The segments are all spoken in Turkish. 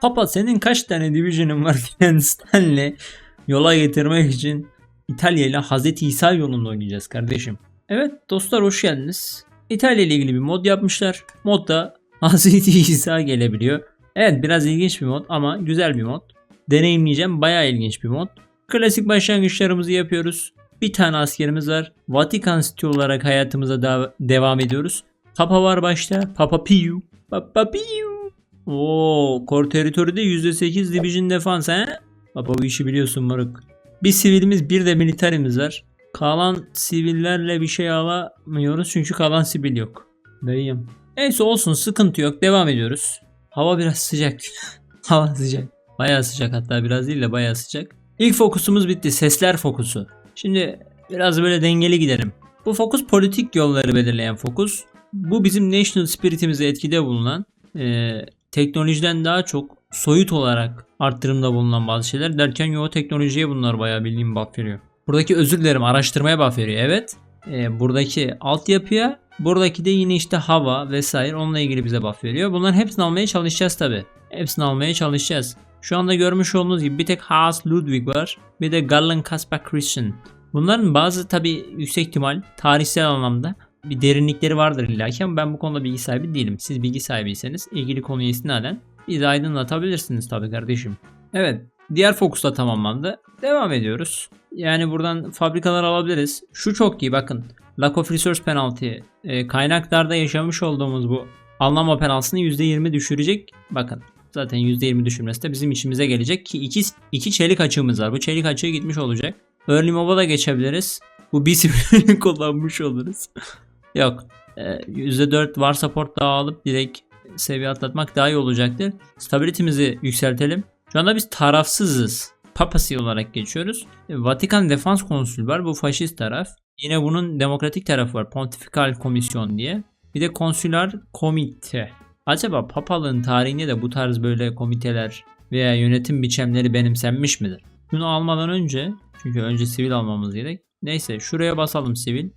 Papa senin kaç tane division'ın var filan Stanley yola getirmek için İtalya ile Hazreti İsa yolunda oynayacağız kardeşim. Evet dostlar hoş geldiniz. İtalya ile ilgili bir mod yapmışlar. Modda Hazreti İsa gelebiliyor. Evet biraz ilginç bir mod ama güzel bir mod. Deneyimleyeceğim bayağı ilginç bir mod. Klasik başlangıçlarımızı yapıyoruz. Bir tane askerimiz var. Vatikan City olarak hayatımıza devam ediyoruz. Papa var başta. Papa Piu. Papa Piu. Oo, Core Territory'de %8 Division Defense he? Papa bu işi biliyorsun moruk. Bir sivilimiz bir de militarimiz var. Kalan sivillerle bir şey alamıyoruz çünkü kalan sivil yok. Dayım. Neyse olsun sıkıntı yok devam ediyoruz. Hava biraz sıcak. Hava sıcak. Bayağı sıcak hatta biraz değil de bayağı sıcak. İlk fokusumuz bitti. Sesler fokusu. Şimdi biraz böyle dengeli gidelim. Bu fokus politik yolları belirleyen fokus. Bu bizim national spiritimize etkide bulunan eee, teknolojiden daha çok soyut olarak arttırımda bulunan bazı şeyler derken yo teknolojiye bunlar bayağı bildiğim buff veriyor. Buradaki özür dilerim araştırmaya buff veriyor evet. Eee, buradaki altyapıya buradaki de yine işte hava vesaire onunla ilgili bize buff veriyor. Bunların hepsini almaya çalışacağız tabi. Hepsini almaya çalışacağız. Şu anda görmüş olduğunuz gibi bir tek Haas Ludwig var. Bir de Gallen Kaspar Christian. Bunların bazı tabi yüksek ihtimal tarihsel anlamda bir derinlikleri vardır illaki ama ben bu konuda bilgi sahibi değilim. Siz bilgi sahibiyseniz ilgili konuya istinaden bizi aydınlatabilirsiniz tabi kardeşim. Evet diğer fokus da tamamlandı. Devam ediyoruz. Yani buradan fabrikalar alabiliriz. Şu çok iyi bakın. Lack of Resource Penalty e, kaynaklarda yaşamış olduğumuz bu anlama penaltısını %20 düşürecek. Bakın zaten %20 düşürmesi de bizim işimize gelecek ki iki, iki çelik açığımız var. Bu çelik açığı gitmiş olacak. Early Move'a da geçebiliriz. Bu bir kullanmış oluruz. Yok. Ee, %4 var support daha alıp direkt seviye atlatmak daha iyi olacaktır. Stability'mizi yükseltelim. Şu anda biz tarafsızız. Papasi olarak geçiyoruz. E, Vatikan Defans Konsülü var. Bu faşist taraf. Yine bunun demokratik tarafı var. Pontifikal Komisyon diye. Bir de konsüler komite. Acaba papalığın tarihinde de bu tarz böyle komiteler veya yönetim biçimleri benimsenmiş midir? Bunu almadan önce çünkü önce sivil almamız gerek. Neyse şuraya basalım sivil.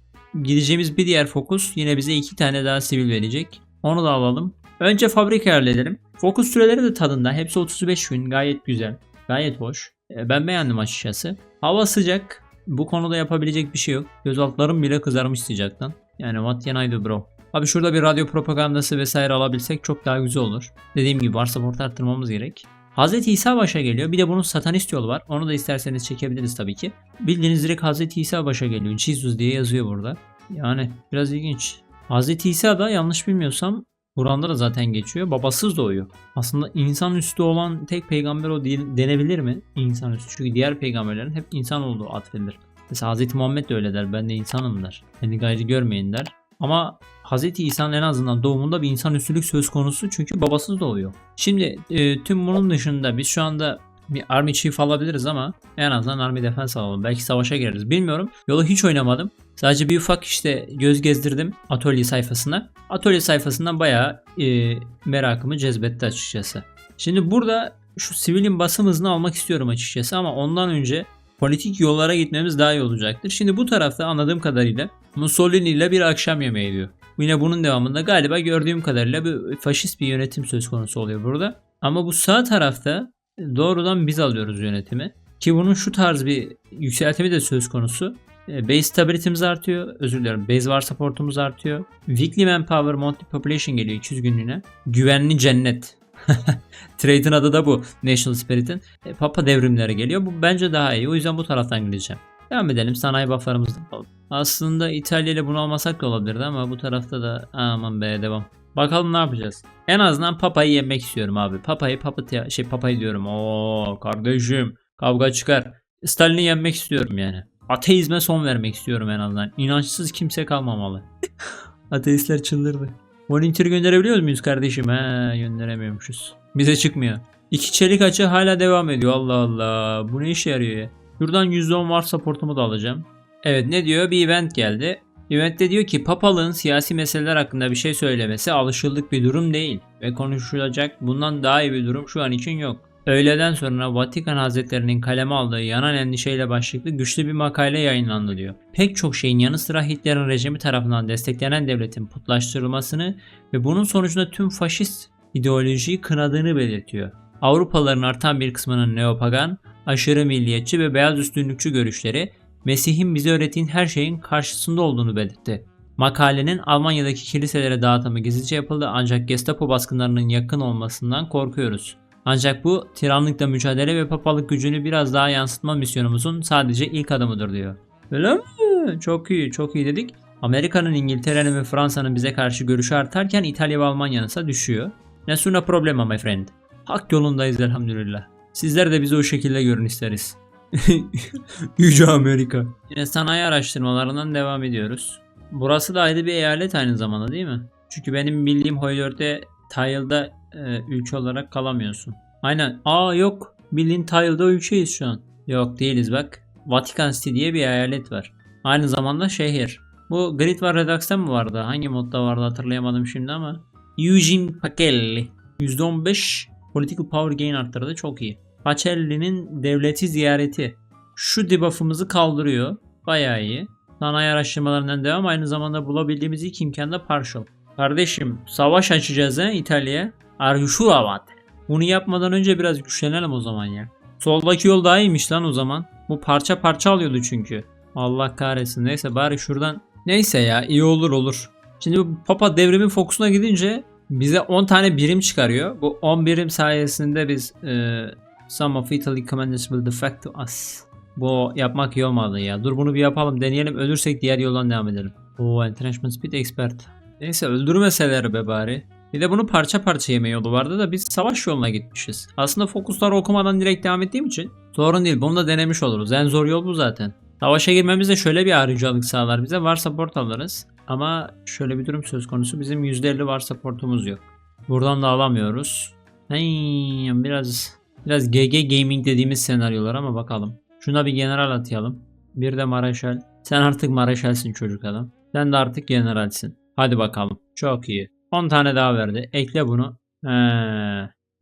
Gideceğimiz bir diğer fokus yine bize iki tane daha sivil verecek. Onu da alalım. Önce fabrika halledelim. Fokus süreleri de tadında. Hepsi 35 gün. Gayet güzel. Gayet hoş. E, Ben beğendim açıkçası. Hava sıcak. Bu konuda yapabilecek bir şey yok. Göz altlarım bile kızarmış sıcaktan. Yani what can I do bro? Abi şurada bir radyo propagandası vesaire alabilsek çok daha güzel olur. Dediğim gibi varsa support arttırmamız gerek. Hz. İsa başa geliyor. Bir de bunun satanist yolu var. Onu da isterseniz çekebiliriz tabii ki. Bildiğiniz direkt Hz. İsa başa geliyor. Jesus diye yazıyor burada. Yani biraz ilginç. Hz. İsa da yanlış bilmiyorsam Kur'an'da da zaten geçiyor. Babasız doğuyor. Aslında insan üstü olan tek peygamber o değil, denebilir mi? İnsan üstü. Çünkü diğer peygamberlerin hep insan olduğu atfedilir. Mesela Hz. Muhammed de öyle der. Ben de insanım der. Beni gayrı görmeyin der. Ama Hz. İsa'nın en azından doğumunda bir insan üstülük söz konusu çünkü babasız doğuyor. Şimdi e, tüm bunun dışında biz şu anda bir Army Chief alabiliriz ama en azından Army Defense alalım. Belki savaşa gireriz. Bilmiyorum. Yolu hiç oynamadım. Sadece bir ufak işte göz gezdirdim atölye sayfasına. Atölye sayfasından bayağı e, merakımı cezbetti açıkçası. Şimdi burada şu sivilin basım hızını almak istiyorum açıkçası ama ondan önce politik yollara gitmemiz daha iyi olacaktır. Şimdi bu tarafta anladığım kadarıyla Mussolini ile bir akşam yemeği diyor. Yine bunun devamında galiba gördüğüm kadarıyla bir faşist bir yönetim söz konusu oluyor burada. Ama bu sağ tarafta doğrudan biz alıyoruz yönetimi. Ki bunun şu tarz bir yükseltimi de söz konusu. E, Base stability'miz artıyor. Özür dilerim. Base var supportumuz artıyor. Weekly manpower monthly population geliyor 200 günlüğüne. Güvenli cennet. Trade'in adı da bu. National Spirit'in. E, Papa devrimleri geliyor. Bu bence daha iyi. O yüzden bu taraftan gideceğim. Devam edelim. Sanayi bufflarımızı da alalım. Aslında İtalya ile bunu almasak da olabilirdi ama bu tarafta da aman be devam. Bakalım ne yapacağız. En azından Papa'yı yenmek istiyorum abi. Papa'yı papatya şey Papa'yı diyorum. Oo kardeşim kavga çıkar. Stalin'i yenmek istiyorum yani. Ateizme son vermek istiyorum en azından. İnançsız kimse kalmamalı. Ateistler çıldırdı. Monitor gönderebiliyor muyuz kardeşim? He gönderemiyormuşuz. Bize çıkmıyor. İki çelik açı hala devam ediyor. Allah Allah. Bu ne işe yarıyor ya? Şuradan %10 var supportumu da alacağım. Evet ne diyor? Bir event geldi. Eventte diyor ki papalığın siyasi meseleler hakkında bir şey söylemesi alışıldık bir durum değil ve konuşulacak bundan daha iyi bir durum şu an için yok. Öğleden sonra Vatikan Hazretlerinin kaleme aldığı yanan endişeyle başlıklı güçlü bir makale yayınlandı diyor. Pek çok şeyin yanı sıra Hitler'in rejimi tarafından desteklenen devletin putlaştırılmasını ve bunun sonucunda tüm faşist ideolojiyi kınadığını belirtiyor. Avrupalıların artan bir kısmının neopagan, aşırı milliyetçi ve beyaz üstünlükçü görüşleri Mesih'in bize öğrettiğin her şeyin karşısında olduğunu belirtti. Makalenin Almanya'daki kiliselere dağıtımı gizlice yapıldı ancak Gestapo baskınlarının yakın olmasından korkuyoruz. Ancak bu tiranlıkla mücadele ve papalık gücünü biraz daha yansıtma misyonumuzun sadece ilk adımıdır diyor. Öyle mi? Çok iyi, çok iyi dedik. Amerika'nın, İngiltere'nin ve Fransa'nın bize karşı görüşü artarken İtalya ve Almanya'nın ise düşüyor. Nesuna problema my friend. Hak yolundayız elhamdülillah. Sizler de bizi o şekilde görün isteriz. Yüce Amerika. Yine sanayi araştırmalarından devam ediyoruz. Burası da ayrı bir eyalet aynı zamanda değil mi? Çünkü benim bildiğim Hoylör'de Tile'da e, ülke olarak kalamıyorsun. Aynen. Aa yok. Bildiğin Tile'da ülkeyiz şu an. Yok değiliz bak. Vatican City diye bir eyalet var. Aynı zamanda şehir. Bu Grid var Redux'ta mı vardı? Hangi modda vardı hatırlayamadım şimdi ama. Eugene Pacelli. %15 Political Power Gain arttırdı. Çok iyi. Pacelli'nin devleti ziyareti. Şu debuff'ımızı kaldırıyor. Bayağı iyi. Sanayi araştırmalarından devam. Aynı zamanda bulabildiğimiz ilk imkan da partial. Kardeşim savaş açacağız he İtalya'ya. About it? Bunu yapmadan önce biraz güçlenelim o zaman ya. Soldaki yol daha iyiymiş lan o zaman. Bu parça parça alıyordu çünkü. Allah kahretsin. Neyse bari şuradan. Neyse ya iyi olur olur. Şimdi bu Papa devrimin fokusuna gidince bize 10 tane birim çıkarıyor. Bu 10 birim sayesinde biz e, Some of Italy commanders will defect to us. Bu yapmak iyi olmadı ya. Dur bunu bir yapalım deneyelim. Ölürsek diğer yoldan devam edelim. Oo Entrenchment Speed Expert. Neyse öldürmeseler be bari. Bir de bunu parça parça yeme yolu vardı da biz savaş yoluna gitmişiz. Aslında fokusları okumadan direkt devam ettiğim için sorun değil. Bunu da denemiş oluruz. En zor yol bu zaten. Savaşa girmemiz de şöyle bir ayrıcalık sağlar bize. Var support alırız. Ama şöyle bir durum söz konusu. Bizim %50 var supportumuz yok. Buradan da alamıyoruz. Hey, biraz biraz GG Gaming dediğimiz senaryolar ama bakalım. Şuna bir general atayalım. Bir de Mareşal. Sen artık Mareşalsin çocuk adam. Sen de artık generalsin. Hadi bakalım. Çok iyi. 10 tane daha verdi. Ekle bunu. Ee,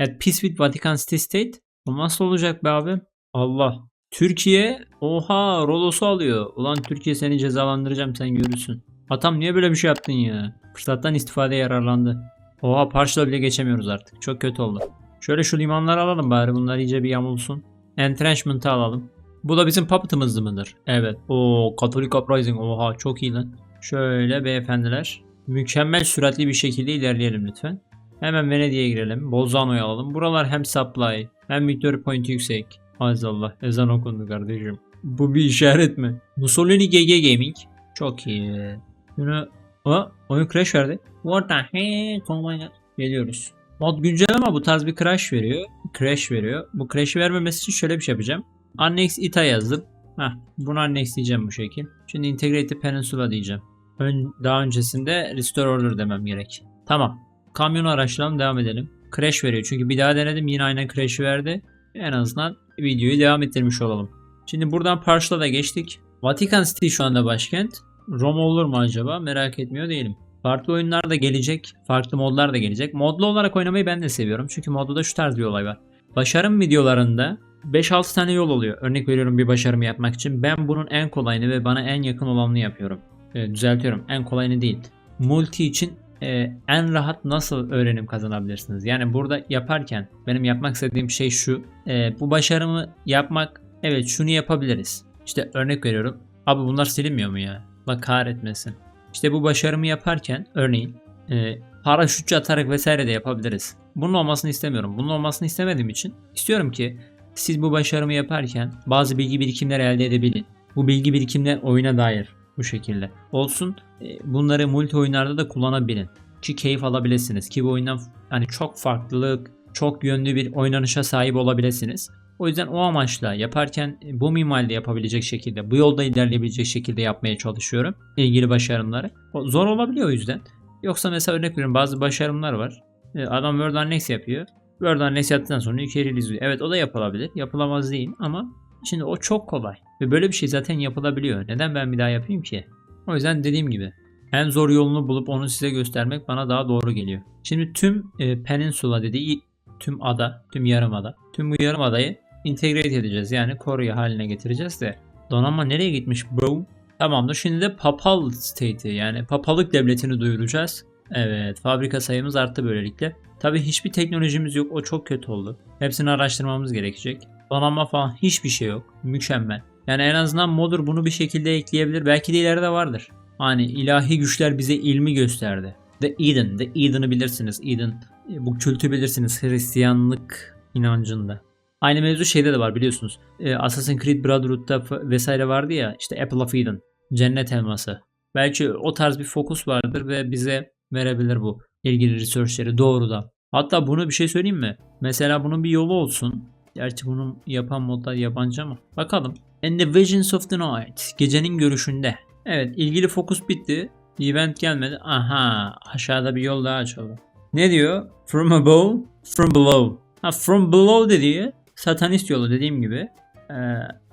at peace with Vatican City State. Bu nasıl olacak be abi? Allah. Türkiye oha Rodos'u alıyor. Ulan Türkiye seni cezalandıracağım sen görürsün. Atam niye böyle bir şey yaptın ya? Fırsattan istifade yararlandı. Oha parçla bile geçemiyoruz artık. Çok kötü oldu. Şöyle şu limanları alalım bari bunlar iyice bir yamulsun. Entrenchment'ı alalım. Bu da bizim puppet'ımız mıdır? Evet. O Catholic Uprising. Oha çok iyi lan. Şöyle beyefendiler. Mükemmel süratli bir şekilde ilerleyelim lütfen. Hemen Venedik'e girelim. Bolzano'yu alalım. Buralar hem supply hem victory point yüksek. Azallah ezan okundu kardeşim. Bu bir işaret mi? Mussolini GG Gaming. Çok iyi. Bunu... O, oyun crash verdi. What the heck? Oh my god. Geliyoruz. Mod güncel ama bu tarz bir crash veriyor. Crash veriyor. Bu crash'i vermemesi için şöyle bir şey yapacağım. Annex ita yazdım. Heh, bunu annex diyeceğim bu şekil. Şimdi integrated peninsula diyeceğim. Ön, daha öncesinde restore order demem gerek. Tamam. Kamyonu araçlayalım devam edelim. Crash veriyor çünkü bir daha denedim yine aynen crash verdi. En azından videoyu devam ettirmiş olalım. Şimdi buradan Parş'la da geçtik. Vatican City şu anda başkent. Roma olur mu acaba merak etmiyor değilim. Farklı oyunlar da gelecek. Farklı modlar da gelecek. Modlu olarak oynamayı ben de seviyorum. Çünkü modda da şu tarz bir olay var. Başarım videolarında 5-6 tane yol oluyor. Örnek veriyorum bir başarımı yapmak için. Ben bunun en kolayını ve bana en yakın olanını yapıyorum. E, düzeltiyorum. En kolayını değil. Multi için e, en rahat nasıl öğrenim kazanabilirsiniz? Yani burada yaparken benim yapmak istediğim şey şu. E, bu başarımı yapmak evet şunu yapabiliriz. İşte örnek veriyorum. Abi bunlar silinmiyor mu ya? Bak kahretmesin. İşte bu başarımı yaparken örneğin e, paraşütçü atarak vesaire de yapabiliriz. Bunun olmasını istemiyorum. Bunun olmasını istemediğim için istiyorum ki siz bu başarımı yaparken bazı bilgi birikimleri elde edebilin. Bu bilgi birikimler oyuna dair bu şekilde olsun. E, Bunları multi oyunlarda da kullanabilin. Ki keyif alabilirsiniz. Ki bu oyundan hani çok farklılık, çok yönlü bir oynanışa sahip olabilirsiniz. O yüzden o amaçla yaparken e, bu minvalde yapabilecek şekilde, bu yolda ilerleyebilecek şekilde yapmaya çalışıyorum ilgili başarımları. O zor olabiliyor o yüzden. Yoksa mesela örnek veriyorum bazı başarımlar var. E, Adam Word Annex yapıyor. Word Annex yaptıktan sonra yukarı izliyor. Evet o da yapılabilir. Yapılamaz değil ama şimdi o çok kolay. Ve böyle bir şey zaten yapılabiliyor. Neden ben bir daha yapayım ki? O yüzden dediğim gibi en zor yolunu bulup onu size göstermek bana daha doğru geliyor. Şimdi tüm e, peninsula dediği tüm ada, tüm yarımada, tüm bu yarımadayı integrate edeceğiz. Yani Korea haline getireceğiz de. Donanma nereye gitmiş bro? Tamamdır. Şimdi de papal state'i yani papalık devletini duyuracağız. Evet fabrika sayımız arttı böylelikle. Tabi hiçbir teknolojimiz yok o çok kötü oldu. Hepsini araştırmamız gerekecek. Donanma falan hiçbir şey yok. Mükemmel. Yani en azından Modder bunu bir şekilde ekleyebilir. Belki de ileride vardır. Hani ilahi güçler bize ilmi gösterdi. The Eden. The Eden'ı bilirsiniz. Eden. Bu kültü bilirsiniz. Hristiyanlık inancında. Aynı mevzu şeyde de var biliyorsunuz. E, Assassin's Creed Brotherhood'da vesaire vardı ya. işte Apple of Eden. Cennet elması. Belki o tarz bir fokus vardır ve bize verebilir bu ilgili researchleri doğrudan. Hatta bunu bir şey söyleyeyim mi? Mesela bunun bir yolu olsun. Gerçi bunu yapan modlar yabancı ama. Bakalım. And the Visions of the Night. Gecenin görüşünde. Evet ilgili fokus bitti. Event gelmedi. Aha aşağıda bir yol daha açıldı. Ne diyor? From above, from below. Ha from below dediği satanist yolu dediğim gibi. Ee,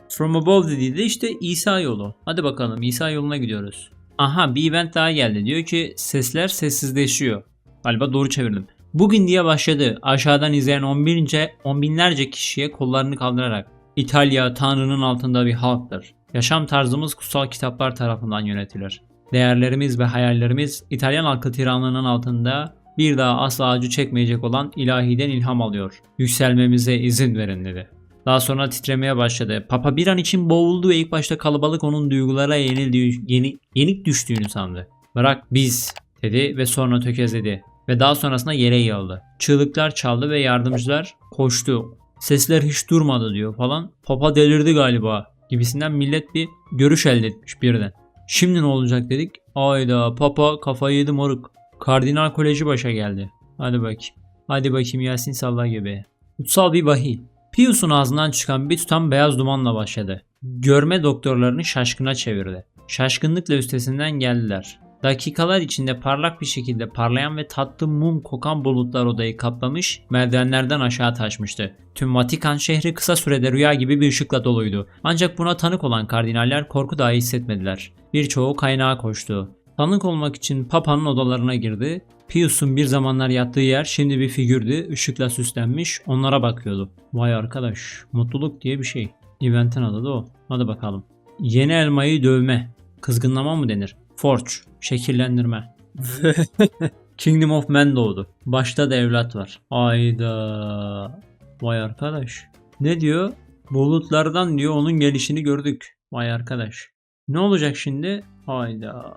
from above dediği de işte İsa yolu. Hadi bakalım İsa yoluna gidiyoruz. Aha bir event daha geldi. Diyor ki sesler sessizleşiyor. Galiba doğru çevirdim. Bugün diye başladı. Aşağıdan izleyen on bince, on binlerce kişiye kollarını kaldırarak. İtalya Tanrı'nın altında bir halktır. Yaşam tarzımız kutsal kitaplar tarafından yönetilir. Değerlerimiz ve hayallerimiz İtalyan halkı tiranlığının altında bir daha asla acı çekmeyecek olan ilahiden ilham alıyor. Yükselmemize izin verin dedi. Daha sonra titremeye başladı. Papa bir an için boğuldu ve ilk başta kalabalık onun duygulara yenildiği, yeni, yenik düştüğünü sandı. Bırak biz dedi ve sonra tökezledi ve daha sonrasında yere yığıldı. Çığlıklar çaldı ve yardımcılar koştu. Sesler hiç durmadı diyor falan. Papa delirdi galiba gibisinden millet bir görüş elde etmiş birden. Şimdi ne olacak dedik. Ayda papa kafayı yedi moruk. Kardinal koleji başa geldi. Hadi bakayım. Hadi bakayım Yasin salla gibi. Kutsal bir vahiy. Pius'un ağzından çıkan bir tutam beyaz dumanla başladı. Görme doktorlarını şaşkına çevirdi. Şaşkınlıkla üstesinden geldiler. Dakikalar içinde parlak bir şekilde parlayan ve tatlı mum kokan bulutlar odayı kaplamış, merdivenlerden aşağı taşmıştı. Tüm Vatikan şehri kısa sürede rüya gibi bir ışıkla doluydu. Ancak buna tanık olan kardinaller korku dahi hissetmediler. Birçoğu kaynağa koştu. Tanık olmak için Papa'nın odalarına girdi. Pius'un bir zamanlar yattığı yer şimdi bir figürdü, ışıkla süslenmiş, onlara bakıyordu. Vay arkadaş, mutluluk diye bir şey. Event'in adı da o. Hadi bakalım. Yeni elmayı dövme. Kızgınlama mı denir? Forge. Şekillendirme. Kingdom of Man doğdu. Başta da evlat var. Ayda. Vay arkadaş. Ne diyor? Bulutlardan diyor onun gelişini gördük. Vay arkadaş. Ne olacak şimdi? Hayda.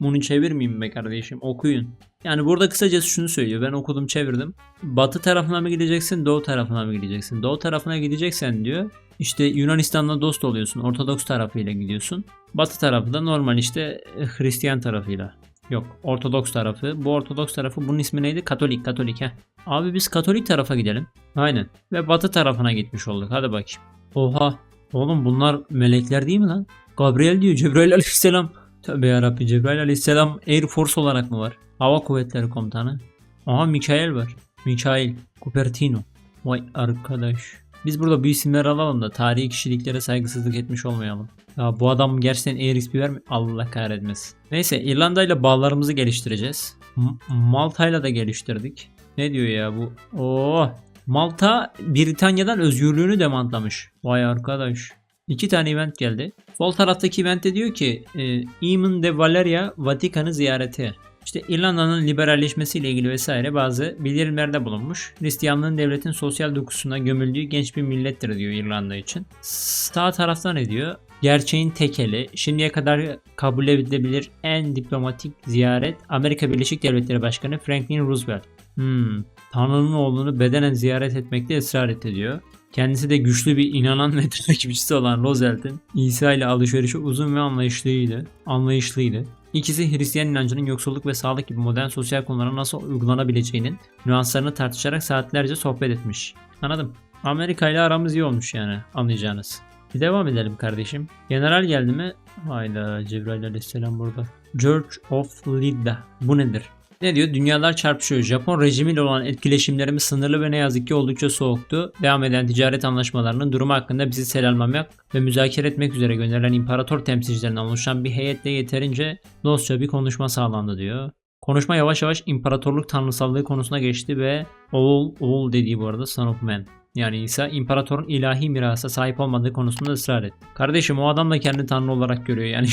Bunu çevirmeyeyim be kardeşim. Okuyun. Yani burada kısacası şunu söylüyor. Ben okudum çevirdim. Batı tarafına mı gideceksin, doğu tarafına mı gideceksin? Doğu tarafına gideceksen diyor. İşte Yunanistan'la dost oluyorsun. Ortodoks tarafıyla gidiyorsun. Batı tarafı da normal işte e, Hristiyan tarafıyla. Yok Ortodoks tarafı. Bu Ortodoks tarafı bunun ismi neydi? Katolik. Katolik he. Abi biz Katolik tarafa gidelim. Aynen. Ve Batı tarafına gitmiş olduk. Hadi bakayım. Oha. Oğlum bunlar melekler değil mi lan? Gabriel diyor. Cebrail aleyhisselam. Tövbe yarabbi Cebrail aleyhisselam Air Force olarak mı var? Hava Kuvvetleri Komutanı. Aha Mikael var. Mikael. Cupertino. Vay arkadaş. Biz burada bu isimleri alalım da tarihi kişiliklere saygısızlık etmiş olmayalım. Ya bu adam gerçekten Air XP vermiyor. Allah kahretmesin. Neyse İrlanda ile bağlarımızı geliştireceğiz. M- Malta'yla da geliştirdik. Ne diyor ya bu? Oo. Malta Britanya'dan özgürlüğünü demantlamış. Vay arkadaş. İki tane event geldi. Sol taraftaki eventte diyor ki e, Eamon de Valeria Vatikan'ı ziyareti. İşte İrlanda'nın liberalleşmesiyle ilgili vesaire bazı bildirimlerde bulunmuş. Hristiyanlığın devletin sosyal dokusuna gömüldüğü genç bir millettir diyor İrlanda için. Sağ tarafta ne diyor? Gerçeğin tekeli, şimdiye kadar kabul edilebilir en diplomatik ziyaret Amerika Birleşik Devletleri Başkanı Franklin Roosevelt. Hmm, Tanrı'nın oğlunu bedenen ziyaret etmekte ısrar etti diyor. Kendisi de güçlü bir inanan ve takipçisi olan Roosevelt'in İsa ile alışverişi uzun ve anlayışlıydı. anlayışlıydı. İkisi Hristiyan inancının yoksulluk ve sağlık gibi modern sosyal konulara nasıl uygulanabileceğinin nüanslarını tartışarak saatlerce sohbet etmiş. Anladım. Amerika ile aramız iyi olmuş yani anlayacağınız. Bir devam edelim kardeşim. General geldi mi? Hayda Cebrail aleyhisselam burada. George of Lydda. Bu nedir? Ne diyor? Dünyalar çarpışıyor. Japon rejimiyle olan etkileşimlerimiz sınırlı ve ne yazık ki oldukça soğuktu. Devam eden ticaret anlaşmalarının durumu hakkında bizi selamlamak ve müzakere etmek üzere gönderilen imparator temsilcilerinden oluşan bir heyetle yeterince dostça bir konuşma sağlandı diyor. Konuşma yavaş yavaş imparatorluk tanrısallığı konusuna geçti ve oğul, oğul dediği bu arada son of man. Yani İsa imparatorun ilahi mirasa sahip olmadığı konusunda ısrar etti. Kardeşim o adam da kendi tanrı olarak görüyor yani.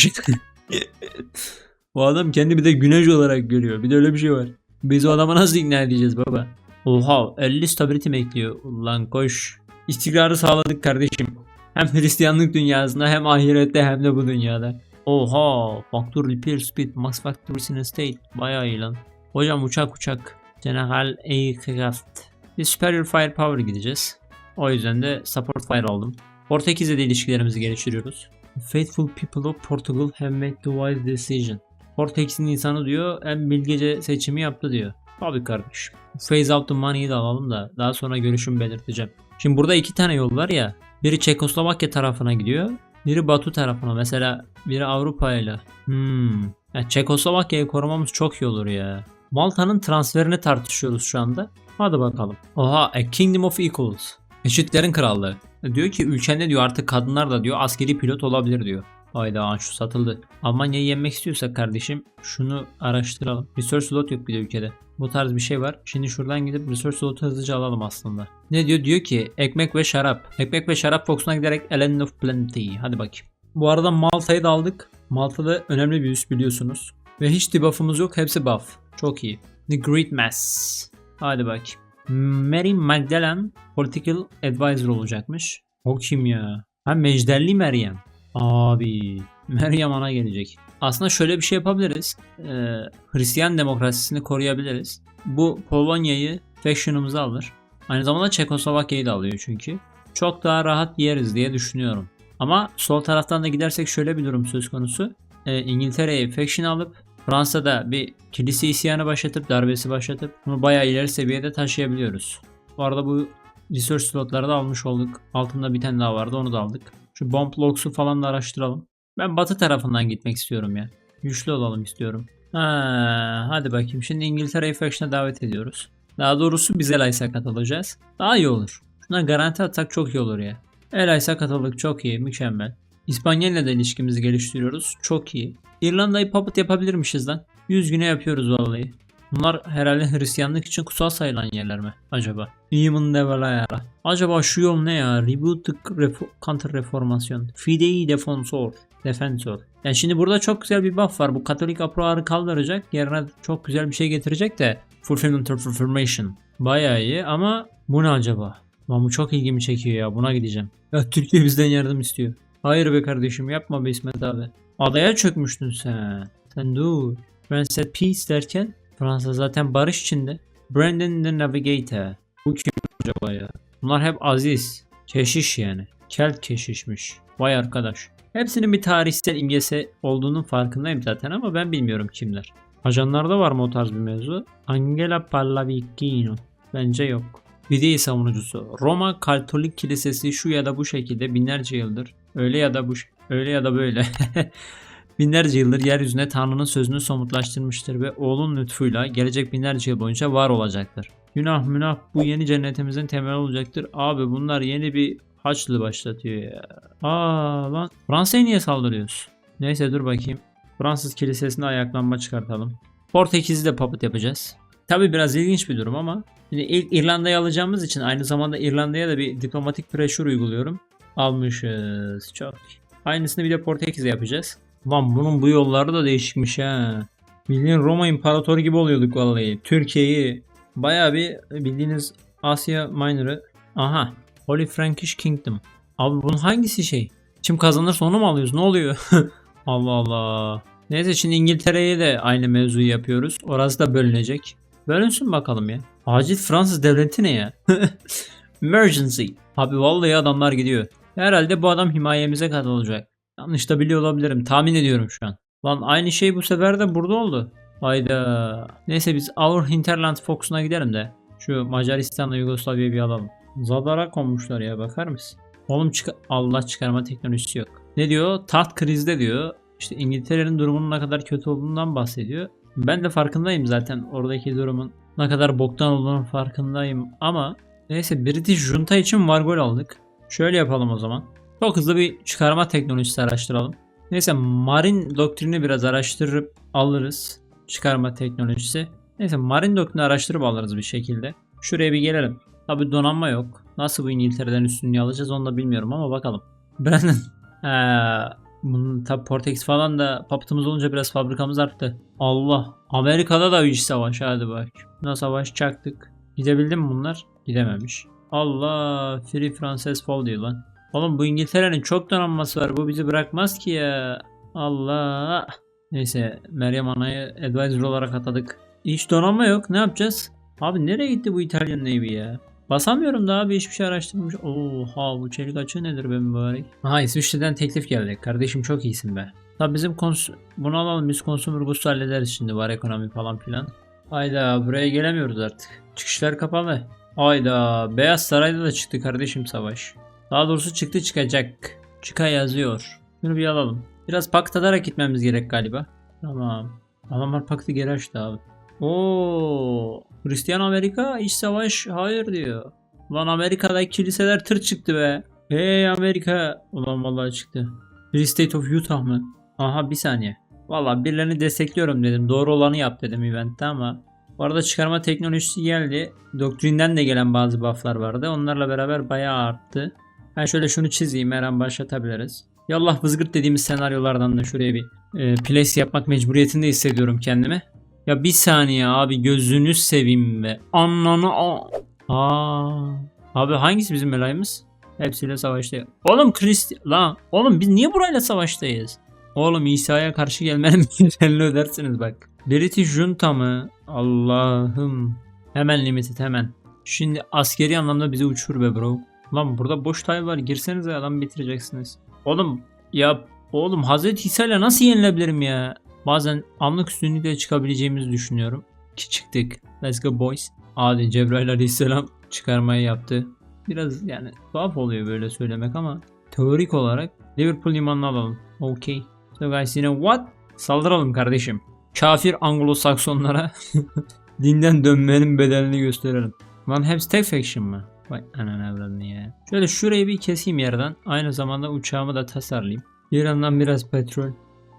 O adam kendi bir de güneş olarak görüyor. Bir de öyle bir şey var. Biz o adamı nasıl ikna edeceğiz baba? Oha 50 stability mi ekliyor? Ulan koş. İstikrarı sağladık kardeşim. Hem Hristiyanlık dünyasında hem ahirette hem de bu dünyada. Oha Factor Repair Speed Max Factory in a State. Bayağı iyi lan. Hocam uçak uçak. General Aircraft. Biz Superior Firepower gideceğiz. O yüzden de Support Fire aldım. Portekiz'le de ilişkilerimizi geliştiriyoruz. Faithful people of Portugal have made the wise decision. Portekiz'in insanı diyor en bilgece seçimi yaptı diyor. Tabii kardeşim. Phase out the money'i de alalım da daha sonra görüşümü belirteceğim. Şimdi burada iki tane yol var ya. Biri Çekoslovakya tarafına gidiyor. Biri Batı tarafına. Mesela biri Avrupa ile. Hmm. Ya Çekoslovakya'yı korumamız çok iyi olur ya. Malta'nın transferini tartışıyoruz şu anda. Hadi bakalım. Oha A Kingdom of Equals. Eşitlerin krallığı. Diyor ki ülkende diyor artık kadınlar da diyor askeri pilot olabilir diyor. Hayda şu satıldı. Almanya'yı yenmek istiyorsak kardeşim şunu araştıralım. Research slot yok bir de ülkede. Bu tarz bir şey var. Şimdi şuradan gidip research slotu hızlıca alalım aslında. Ne diyor? Diyor ki ekmek ve şarap. Ekmek ve şarap boxuna giderek Land of Plenty. Hadi bakayım. Bu arada Malta'yı da aldık. Malta'da önemli bir üs biliyorsunuz. Ve hiç debuff'ımız yok. Hepsi buff. Çok iyi. The Great Mass. Hadi bakayım. Mary Magdalene Political Advisor olacakmış. O kim ya? Ha Mecdelli Meryem. Abi Meryem ana gelecek. Aslında şöyle bir şey yapabiliriz. Ee, Hristiyan demokrasisini koruyabiliriz. Bu Polonya'yı faction'ımıza alır. Aynı zamanda Çekoslovakya'yı da alıyor çünkü. Çok daha rahat yeriz diye düşünüyorum. Ama sol taraftan da gidersek şöyle bir durum söz konusu. Ee, İngiltere'yi faction alıp Fransa'da bir kilise isyanı başlatıp darbesi başlatıp bunu bayağı ileri seviyede taşıyabiliyoruz. Bu arada bu research slotları da almış olduk. Altında bir tane daha vardı onu da aldık. Şu bomb logs'u falan da araştıralım. Ben batı tarafından gitmek istiyorum ya. Güçlü olalım istiyorum. Ha, hadi bakayım. Şimdi İngiltere'yi faction'a davet ediyoruz. Daha doğrusu biz Elias'a katılacağız. Daha iyi olur. Şuna garanti atsak çok iyi olur ya. Elias'a katıldık çok iyi. Mükemmel. İspanya ile de ilişkimizi geliştiriyoruz. Çok iyi. İrlanda'yı puppet yapabilirmişiz lan. 100 güne yapıyoruz vallahi. Bunlar herhalde Hristiyanlık için kutsal sayılan yerler mi acaba? Human Development. Acaba şu yol ne ya? Reboot refo- Counter Reformasyon. Fidei Defensor. Defensor. Yani şimdi burada çok güzel bir buff var. Bu Katolik aproarı kaldıracak. Yerine çok güzel bir şey getirecek de. Fulfillment of Reformation. Bayağı iyi ama bu ne acaba? Lan bu çok ilgimi çekiyor ya. Buna gideceğim. Ya Türkiye bizden yardım istiyor. Hayır be kardeşim yapma be İsmet abi. Adaya çökmüştün sen. Sen dur. Fransa Peace derken Fransa zaten barış içinde. Brandon the Navigator. Bu kim acaba ya? Bunlar hep aziz. Keşiş yani. Kelt keşişmiş. Vay arkadaş. Hepsinin bir tarihsel imgesi olduğunun farkındayım zaten ama ben bilmiyorum kimler. Ajanlarda var mı o tarz bir mevzu? Angela Pallavicino. Bence yok. Fidei savunucusu. Roma Katolik Kilisesi şu ya da bu şekilde binlerce yıldır öyle ya da bu öyle ya da böyle binlerce yıldır yeryüzüne Tanrı'nın sözünü somutlaştırmıştır ve oğlun lütfuyla gelecek binlerce yıl boyunca var olacaktır. Günah münah bu yeni cennetimizin temeli olacaktır. Abi bunlar yeni bir haçlı başlatıyor ya. Aa lan Fransa'ya niye saldırıyoruz? Neyse dur bakayım. Fransız kilisesine ayaklanma çıkartalım. Portekiz'i de puppet yapacağız. Tabi biraz ilginç bir durum ama Şimdi ilk İrlanda'yı alacağımız için aynı zamanda İrlanda'ya da bir diplomatik pressure uyguluyorum. Almışız. Çok. Aynısını bir de Portekiz'e yapacağız. Lan bunun bu yolları da değişikmiş ha. Bildiğin Roma İmparatoru gibi oluyorduk vallahi. Türkiye'yi bayağı bir bildiğiniz Asya Minor'ı. Aha. Holy Frankish Kingdom. Abi bunun hangisi şey? Kim kazanırsa onu mu alıyoruz? Ne oluyor? Allah Allah. Neyse şimdi İngiltere'ye de aynı mevzuyu yapıyoruz. Orası da bölünecek. Bölünsün bakalım ya. Acil Fransız devleti ne ya? Emergency. Abi vallahi adamlar gidiyor. Herhalde bu adam himayemize katılacak. Yanlış da biliyor olabilirim. Tahmin ediyorum şu an. Lan aynı şey bu sefer de burada oldu. Hayda. Neyse biz Our Hinterland Fox'una gidelim de. Şu Macaristan'la Yugoslavya'yı bir alalım. Zadara konmuşlar ya bakar mısın? Oğlum çık Allah çıkarma teknolojisi yok. Ne diyor? Taht krizde diyor. İşte İngiltere'nin durumunun ne kadar kötü olduğundan bahsediyor. Ben de farkındayım zaten oradaki durumun ne kadar boktan olduğunun farkındayım ama neyse British Junta için var gol aldık. Şöyle yapalım o zaman. Çok hızlı bir çıkarma teknolojisi araştıralım. Neyse Marin doktrini biraz araştırıp alırız. Çıkarma teknolojisi. Neyse Marin doktrini araştırıp alırız bir şekilde. Şuraya bir gelelim. Tabi donanma yok. Nasıl bu İngiltere'den üstünlüğü alacağız onu da bilmiyorum ama bakalım. Brandon. Ee, Bunun tabi Portekiz falan da papıtımız olunca biraz fabrikamız arttı. Allah. Amerika'da da iç savaş hadi bak. Buna savaş çaktık. Gidebildi mi bunlar? Gidememiş. Allah. Free Frances Fall diyor lan. Oğlum bu İngiltere'nin çok donanması var. Bu bizi bırakmaz ki ya. Allah. Neyse Meryem Ana'yı advisor olarak atadık. Hiç donanma yok. Ne yapacağız? Abi nereye gitti bu İtalyan Navy ya? Basamıyorum da abi hiçbir şey araştırmış. Oha bu çelik açığı nedir be mübarek? Aha İsviçre'den teklif geldi. Kardeşim çok iyisin be. Tabi bizim kons bunu alalım biz consumer goods hallederiz şimdi var ekonomi falan filan. Hayda buraya gelemiyoruz artık. Çıkışlar kapalı. Hayda Beyaz Saray'da da çıktı kardeşim savaş. Daha doğrusu çıktı çıkacak. Çıka yazıyor. Bunu bir alalım. Biraz pakt atarak gitmemiz gerek galiba. Tamam. Adamlar paktı geri açtı abi. Oo, Hristiyan Amerika iç savaş hayır diyor. Ulan Amerika'daki kiliseler tır çıktı be. Hey Amerika. Ulan vallahi çıktı. Free State of Utah mı? Aha bir saniye. Valla birilerini destekliyorum dedim. Doğru olanı yap dedim eventte ama. Bu arada çıkarma teknolojisi geldi. Doktrinden de gelen bazı bufflar vardı. Onlarla beraber bayağı arttı. Ben şöyle şunu çizeyim. Her an başlatabiliriz. Yallah vızgırt dediğimiz senaryolardan da şuraya bir e, place yapmak mecburiyetinde hissediyorum kendimi. Ya bir saniye abi gözünü seveyim be. Ananı a. Aa. Abi hangisi bizim belayımız? Hepsiyle savaştayız. Oğlum Kristi... Lan oğlum biz niye burayla savaştayız? Oğlum İsa'ya karşı gelmenin bedelini ödersiniz bak. British Junta mı? Allah'ım. Hemen limited hemen. Şimdi askeri anlamda bizi uçur be bro. Lan burada boş tay var. Girsenize adam bitireceksiniz. Oğlum ya oğlum Hazreti İsa ile nasıl yenilebilirim ya? Bazen anlık üstünlükle çıkabileceğimizi düşünüyorum. Ki çıktık. Let's go boys. Hadi Cebrail aleyhisselam çıkarmayı yaptı. Biraz yani tuhaf oluyor böyle söylemek ama teorik olarak Liverpool limanını alalım. Okay. So guys you know what? Saldıralım kardeşim. Kafir Anglo-Saksonlara dinden dönmenin bedelini gösterelim. Lan hepsi tek faction mı? Vay ananı avradını ya. Şöyle şurayı bir keseyim yerden. Aynı zamanda uçağımı da tasarlayayım. İran'dan biraz petrol.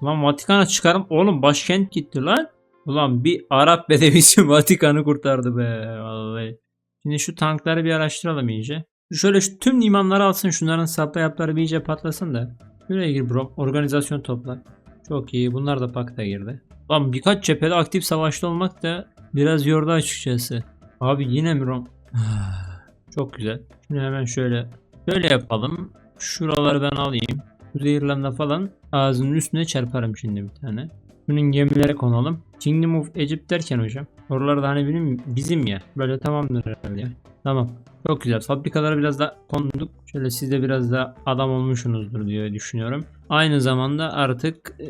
Lan Vatikan'a çıkarım. Oğlum başkent gitti lan. Ulan bir Arap bedevisi Vatikan'ı kurtardı be. Vallahi. Şimdi şu tankları bir araştıralım iyice. Şöyle şu tüm limanları alsın. Şunların sapla yapları bir iyice patlasın da. Şuraya gir bro. Organizasyon topla. Çok iyi. Bunlar da pakta girdi. Lan birkaç cephede aktif savaşta olmak da biraz yordu açıkçası. Abi yine mi Rom? Çok güzel. Şimdi hemen şöyle şöyle yapalım. Şuraları ben alayım. Kuzey İrlanda falan ağzının üstüne çarparım şimdi bir tane. Bunun gemilere konalım. Kingdom of Egypt derken hocam. Oralarda hani benim bizim ya. Böyle tamamdır herhalde. Tamam. Çok güzel. Fabrikalara biraz da konduk. Şöyle siz de biraz da adam olmuşsunuzdur diye düşünüyorum. Aynı zamanda artık e,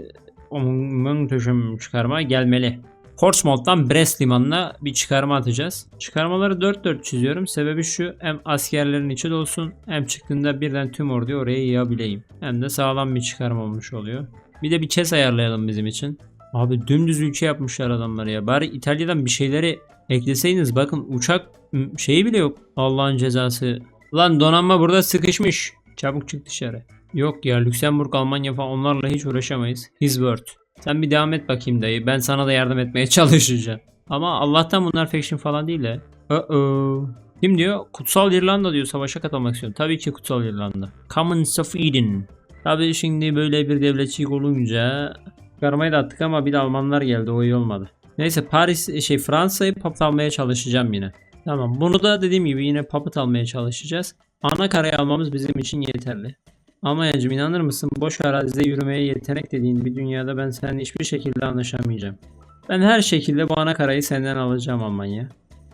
muhteşem çıkarma gelmeli. Portsmouth'tan Brest limanına bir çıkarma atacağız. Çıkarmaları 4-4 çiziyorum. Sebebi şu hem askerlerin içi dolsun hem çıktığında birden tüm orduyu oraya yığabileyim. Hem de sağlam bir çıkarma olmuş oluyor. Bir de bir chess ayarlayalım bizim için. Abi dümdüz ülke yapmışlar adamlar ya. Bari İtalya'dan bir şeyleri ekleseydiniz. Bakın uçak şeyi bile yok. Allah'ın cezası. Lan donanma burada sıkışmış. Çabuk çık dışarı. Yok ya Lüksemburg, Almanya falan onlarla hiç uğraşamayız. Word. Sen bir devam et bakayım dayı. Ben sana da yardım etmeye çalışacağım. Ama Allah'tan bunlar faction falan değil de. Uh-oh. Kim diyor? Kutsal İrlanda diyor. Savaşa katılmak istiyorum. Tabii ki Kutsal İrlanda. Commons of Eden. Tabii şimdi böyle bir devletçilik olunca çıkarmayı da attık ama bir de Almanlar geldi. O iyi olmadı. Neyse Paris şey Fransa'yı papıt almaya çalışacağım yine. Tamam. Bunu da dediğim gibi yine papıt almaya çalışacağız. Ana karayı almamız bizim için yeterli. Ama yacım inanır mısın boş arazide yürümeye yetenek dediğin bir dünyada ben seninle hiçbir şekilde anlaşamayacağım. Ben her şekilde bu ana karayı senden alacağım Almanya.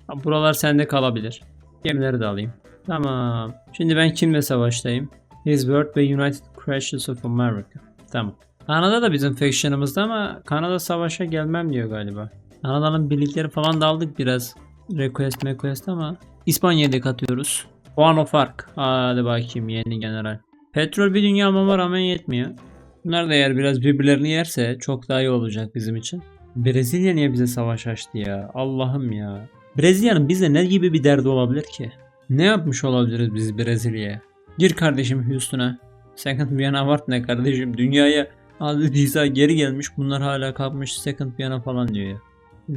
Ha, Buralar sende kalabilir. Gemileri de alayım. Tamam. Şimdi ben kimle savaştayım? World ve United Crashes of America. Tamam. Kanada da bizim faction'ımızda ama Kanada savaşa gelmem diyor galiba. Kanada'nın birlikleri falan da aldık biraz. Request request ama İspanya'ya katıyoruz. One of Arc. Hadi bakayım yeni general. Petrol bir dünya almama rağmen yetmiyor. Bunlar da eğer biraz birbirlerini yerse çok daha iyi olacak bizim için. Brezilya niye bize savaş açtı ya? Allah'ım ya. Brezilya'nın bize ne gibi bir derdi olabilir ki? Ne yapmış olabiliriz biz Brezilya'ya? Gir kardeşim Houston'a. Second Vienna Award ne kardeşim? Dünyaya Hazreti İsa geri gelmiş. Bunlar hala kalmış Second Vienna falan diyor ya.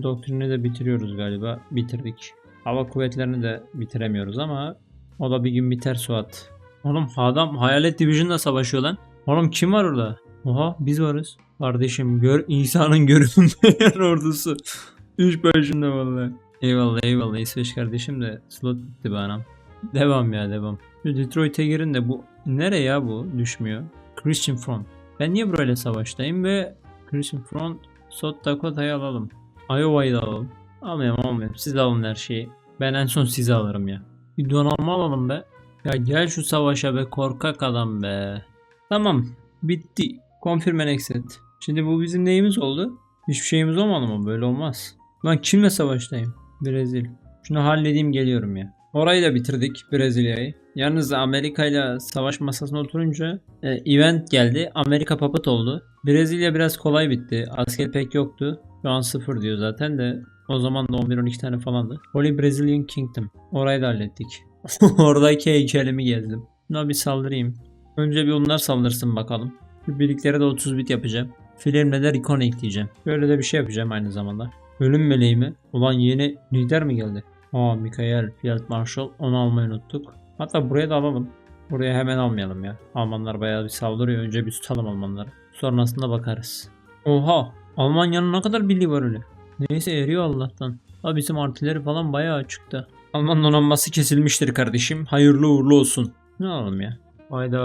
Doktrini de bitiriyoruz galiba. Bitirdik. Hava kuvvetlerini de bitiremiyoruz ama o da bir gün biter Suat. Oğlum adam Hayalet Division'la savaşıyor lan. Oğlum kim var orada? Oha biz varız. Kardeşim gör insanın görünmeyen ordusu. Üç başında vallahi. Eyvallah eyvallah İsveç kardeşim de slot bitti be anam. Devam ya devam. Detroit'e girin de bu nereye ya bu düşmüyor. Christian Front. Ben niye böyle savaştayım ve Christian Front South Dakota'yı alalım. Iowa'yı da alalım. Almayalım almayalım. Siz alın her şeyi. Ben en son sizi alırım ya. Bir donanma alalım be. Ya gel şu savaşa be korkak adam be. Tamam. Bitti. Confirm and exit. Şimdi bu bizim neyimiz oldu? Hiçbir şeyimiz olmadı mı? Böyle olmaz. Lan kimle savaştayım? Brezil. Şunu halledeyim geliyorum ya. Orayı da bitirdik Brezilya'yı. Yalnız Amerika ile savaş masasına oturunca e, event geldi. Amerika papat oldu. Brezilya biraz kolay bitti. Asker pek yoktu. Şu an sıfır diyor zaten de. O zaman da 11-12 tane falandı. Holy Brazilian Kingdom. Orayı da hallettik. Oradaki heykelimi gezdim. Buna bir saldırayım. Önce bir onlar saldırsın bakalım. Bir birliklere de 30 bit yapacağım. Filmle de recon ekleyeceğim. Böyle de bir şey yapacağım aynı zamanda. Ölüm meleği mi? Ulan yeni lider mi geldi? Aa Mikael Field Marshal onu almayı unuttuk. Hatta buraya da alalım. Buraya hemen almayalım ya. Almanlar bayağı bir saldırıyor. Önce bir tutalım Almanları. Sonrasında bakarız. Oha! Almanya'nın ne kadar birliği var öyle. Neyse eriyor Allah'tan. Ha bizim artileri falan bayağı açıkta. Alman donanması kesilmiştir kardeşim. Hayırlı uğurlu olsun. Ne alalım ya? Hayda.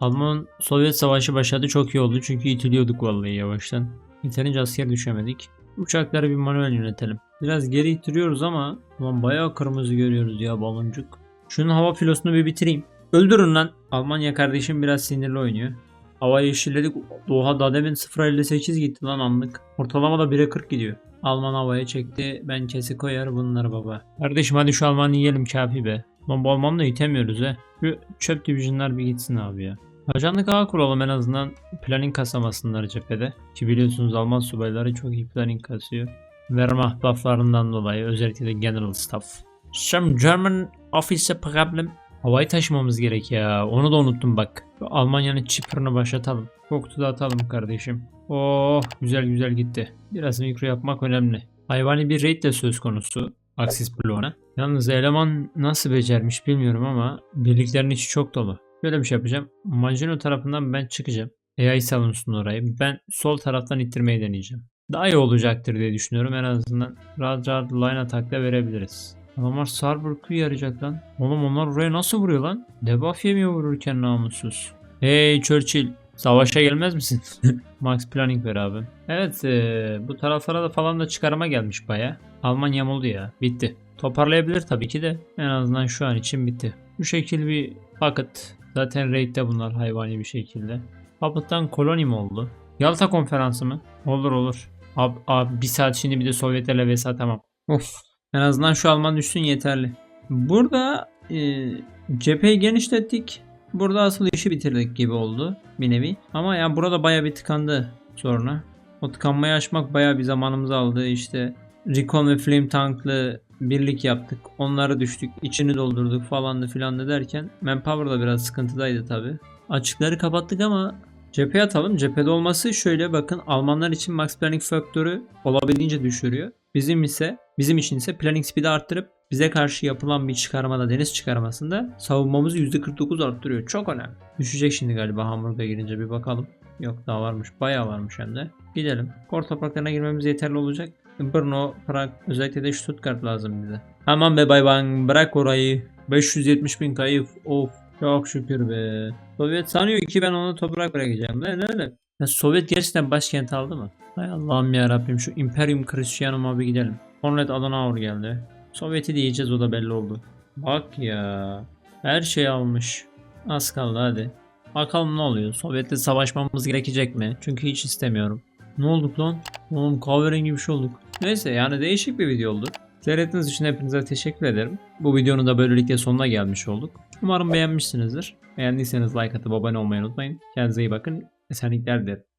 Alman Sovyet savaşı başladı çok iyi oldu çünkü itiliyorduk vallahi yavaştan. Yeterince asker düşemedik. Uçakları bir manuel yönetelim. Biraz geri itiriyoruz ama ulan bayağı kırmızı görüyoruz ya baloncuk. Şunun hava filosunu bir bitireyim. Öldürün lan. Almanya kardeşim biraz sinirli oynuyor. Hava yeşilledik. Doğa daha demin 0.58 gitti lan anlık. Ortalama da 1'e 40 gidiyor. Alman havaya çekti. Ben kesi koyar bunları baba. Kardeşim hadi şu Almanı yiyelim kafi be. Lan bu Almanı da itemiyoruz he. Şu çöp divisionlar bir gitsin abi ya. Ajanlık ağı kuralım en azından planning kasamasınlar cephede. Ki biliyorsunuz Alman subayları çok iyi planning kasıyor. Wehrmacht bufflarından dolayı özellikle de General Staff. Some German officer problem. Havayı taşımamız gerek ya. Onu da unuttum bak. Almanya'nın çiprini başlatalım. Koktu da atalım kardeşim. Oh güzel güzel gitti. Biraz mikro yapmak önemli. Hayvani bir raid de söz konusu. Axis bloğuna. Yalnız eleman nasıl becermiş bilmiyorum ama birliklerin içi çok dolu. Böyle bir şey yapacağım. Mancino tarafından ben çıkacağım. AI savunsun orayı. Ben sol taraftan ittirmeyi deneyeceğim. Daha iyi olacaktır diye düşünüyorum. En azından rahat rahat line atakla verebiliriz. Adamlar Sarburg'u yarayacak lan. Oğlum onlar oraya nasıl vuruyor lan? Debuff yemiyor vururken namussuz. Hey Churchill. Savaşa gelmez misin? Max Planning ver abi. Evet eee, bu taraflara da falan da çıkarıma gelmiş baya. Alman yamuldu ya. Bitti. Toparlayabilir tabii ki de. En azından şu an için bitti. Bu şekil bir paket. Zaten raid'de bunlar hayvani bir şekilde. Puppet'tan koloni mi oldu? Yalta konferansı mı? Olur olur. Abi, abi bir saat şimdi bir de Sovyetlerle vs tamam. Of. En azından şu Alman düşsün yeterli. Burada e, cepheyi genişlettik. Burada asıl işi bitirdik gibi oldu bir nevi. Ama yani burada baya bir tıkandı sonra. O tıkanmayı aşmak baya bir zamanımızı aldı. İşte Recon ve Flame Tank'lı birlik yaptık. Onları düştük. içini doldurduk falandı filandı derken Manpower da biraz sıkıntıdaydı tabi. Açıkları kapattık ama cepheye atalım. Cephede olması şöyle bakın Almanlar için max planning faktörü olabildiğince düşürüyor. Bizim ise bizim için ise planning speed'i arttırıp bize karşı yapılan bir çıkarmada deniz çıkarmasında savunmamızı %49 arttırıyor. Çok önemli. Düşecek şimdi galiba Hamburg'a girince bir bakalım. Yok daha varmış. Bayağı varmış hem de. Gidelim. Kor topraklarına girmemiz yeterli olacak. Brno, Prag, özellikle de Stuttgart lazım bize. Aman be bay bang bırak orayı. 570 bin kayıp. Of çok şükür be. Sovyet sanıyor ki ben onu toprak bırakacağım. Ne ne ne? Sovyet gerçekten başkent aldı mı? Hay Allah'ım ya Rabbim şu Imperium Christianum'a bir gidelim. Konrad Adenauer geldi. Sovyet'i diyeceğiz o da belli oldu. Bak ya. Her şey almış. Az kaldı hadi. Bakalım ne oluyor. Sovyet'le savaşmamız gerekecek mi? Çünkü hiç istemiyorum. Ne olduk lan? Oğlum kahverengi bir şey olduk. Neyse yani değişik bir video oldu. Seyrettiğiniz için hepinize teşekkür ederim. Bu videonun da böylelikle sonuna gelmiş olduk. Umarım beğenmişsinizdir. Beğendiyseniz like atıp abone olmayı unutmayın. Kendinize iyi bakın. Esenlikler dilerim.